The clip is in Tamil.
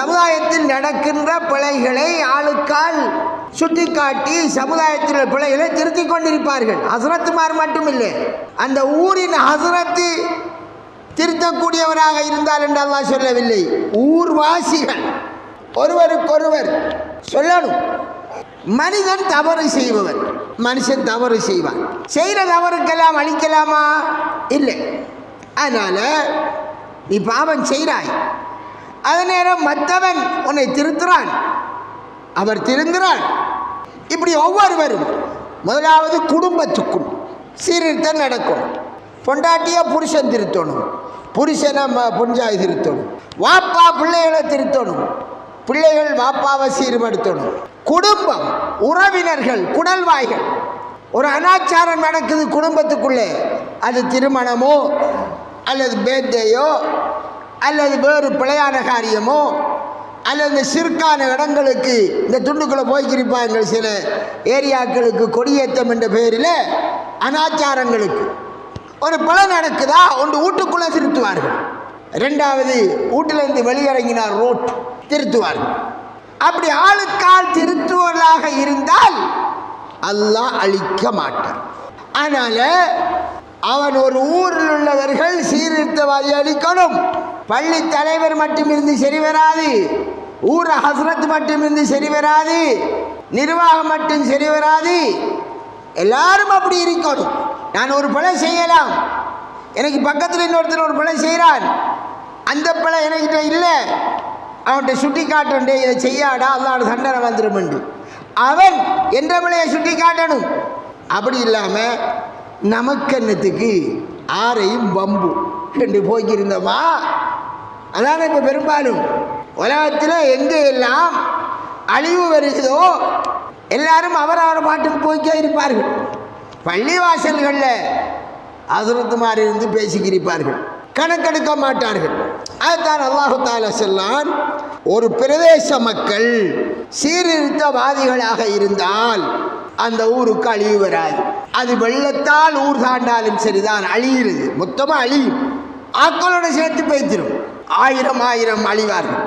சமுதாயத்தில் நடக்கின்ற பிழைகளை ஆளுக்கால் சுட்டிக்காட்டி சமுதாயத்தில் பிழைகளை திருத்திக் கொண்டிருப்பார்கள். ஹசரத்துமார் மட்டுமில்லை. அந்த ஊரின் ஹசரத்து திருத்தக்கூடியவராக இருந்தால் என்று அல்லாஹ் சொல்லவில்லை. ஊர்வாசிகள். ஒருவருக்கொருவர் சொல்லணும். மனிதன் தவறு செய்பவன் மனுஷன் தவறு செய்வான். செய்கிற தவறுக்கெல்லாம் அழிக்கலாமா இல்லை. அதனால் நீ பாவம் செய்கிறாய் அதே நேரம் மற்றவன் உன்னை திருத்துறான். அவர் திருந்துறான். இப்படி ஒவ்வொருவரும் முதலாவது குடும்பத்துக்குள் சீர்திருத்தம் நடக்கும். பொண்டாட்டியாக புருஷன் திருத்தணும். புருஷனை ம- திருத்தணும். வாப்பா பிள்ளைகளை திருத்தணும். பிள்ளைகள் வாப்பாவை சீர்படுத்தணும். குடும்பம் உறவினர்கள் குடல்வாய்கள் ஒரு அனாச்சாரம் நடக்குது குடும்பத்துக்குள்ளே. அது திருமணமோ அல்லது பேர்தேயோ அல்லது வேறு பிழையான காரியமோ அல்லது இந்த சிற்கான இடங்களுக்கு இந்த துண்டுக்குள்ளே போய்க்கிருப்பாங்க சில ஏரியாக்களுக்கு கொடியேற்றம் என்ற பெயரில் அனாச்சாரங்களுக்கு. ஒரு பிழை நடக்குதா? ஒன்று வீட்டுக்குள்ளே திருத்துவார்கள். ரெண்டாவது வீட்டிலேருந்து வெளியிறங்கினார் ரோட் திருத்துவார்கள். அப்படி ஆளுக்கால் திருத்துவர்களாக இருந்தால் அல்லாஹ் அழிக்க மாட்டான். அதனால் அவன் ஒரு ஊரில் உள்ளவர்கள் சீர்திருத்தவாதி அளிக்கணும் பள்ளி தலைவர் மட்டும் இருந்து சரி வராது. ஊர் ஹசரத் மட்டும் இருந்து சரி வராது. நிர்வாகம் மட்டும் சரி வராது. எல்லாரும் அப்படி இருக்கணும். நான் ஒரு பிழை செய்யலாம். எனக்கு பக்கத்தில் இன்னொருத்தர் ஒரு பிழை செய்கிறான் அந்த பிழை என்கிட்ட இல்லை. அவன்கிட்ட சுட்டி காட்டண்டே இதை செய்யாடா அல்லாட சண்டனை வந்துடும் அவன் என்ற பிள்ளையை சுட்டி காட்டணும் அப்படி இல்லாமல் நமக்கென்னத்துக்கு? ஆரையும் வம்பு. என்று போய்க்கிருந்தோமா? அதான் இப்போ பெரும்பாலும் உலகத்தில் எங்கே எல்லாம் அழிவு வருகிறதோ எல்லாரும் அவரவர் பாட்டுக்கு போய்க்கே இருப்பார்கள். பள்ளிவாசல்களில் மாதிரி இருந்து பேசிக்கிருப்பார்கள் கணக்கெடுக்க மாட்டார்கள். அதுதான் அல்லாஹு தாலா ஒரு பிரதேச மக்கள் சீர்திருத்தவாதிகளாக இருந்தால் அந்த ஊருக்கு அழிவு வராது. அது வெள்ளத்தால் ஊர் தாண்டாலும் சரிதான் அழிகிறது. மொத்தமாக அழியும். ஆக்களோட சேர்த்து பேத்திரும் ஆயிரம் ஆயிரம் அழிவார்கள்.